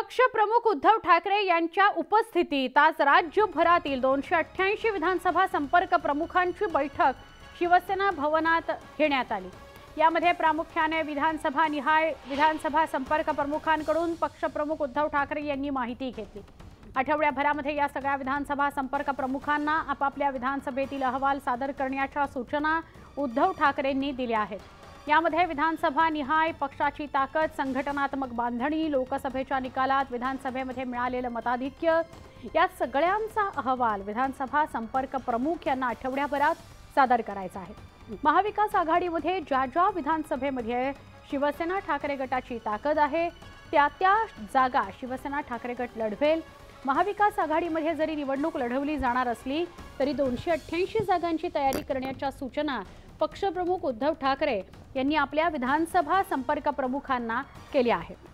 पक्षप्रमुख उद्धव ठाकरे यांच्या उपस्थितीत आज राज्यभरातील दोनशे अठ्ठ्याऐंशी विधानसभा संपर्क प्रमुखांची बैठक शिवसेना भवनात घेण्यात आली. यामध्ये प्रामुख्याने विधानसभा निहाय विधानसभा संपर्क प्रमुखांकडून पक्षप्रमुख उद्धव ठाकरे यांनी माहिती घेतली. आठवड्याभरामध्ये या सगळ्या विधानसभा संपर्क प्रमुखांना आपापल्या विधानसभेतील अहवाल सादर करण्याच्या सूचना उद्धव ठाकरेंनी दिल्या आहेत. यामध्ये विधानसभा निहाय पक्षाची ताकद संघटनात्मक बांधणी लोकसभेच्या निकालात विधानसभेमध्ये मिळालेलं मताधिक्य या सगळ्यांचा अहवाल विधानसभा संपर्क प्रमुख यांना आठवड्याभरात सादर करायचा आहे. महाविकास आघाडीमध्ये ज्या ज्या विधानसभेमध्ये शिवसेना ठाकरे गटाची ताकद आहे त्या त्या जागा शिवसेना ठाकरे गट लढवेल. महाविकास आघाडीमध्ये जरी निवडणूक लढवली जाणार असली तरी दोनशे अठ्ठ्याऐंशी जागांची तयारी करण्याच्या सूचना पक्षप्रमुख उद्धव ठाकरे यांनी आपल्या विधानसभा संपर्क प्रमुखांना केले आहेत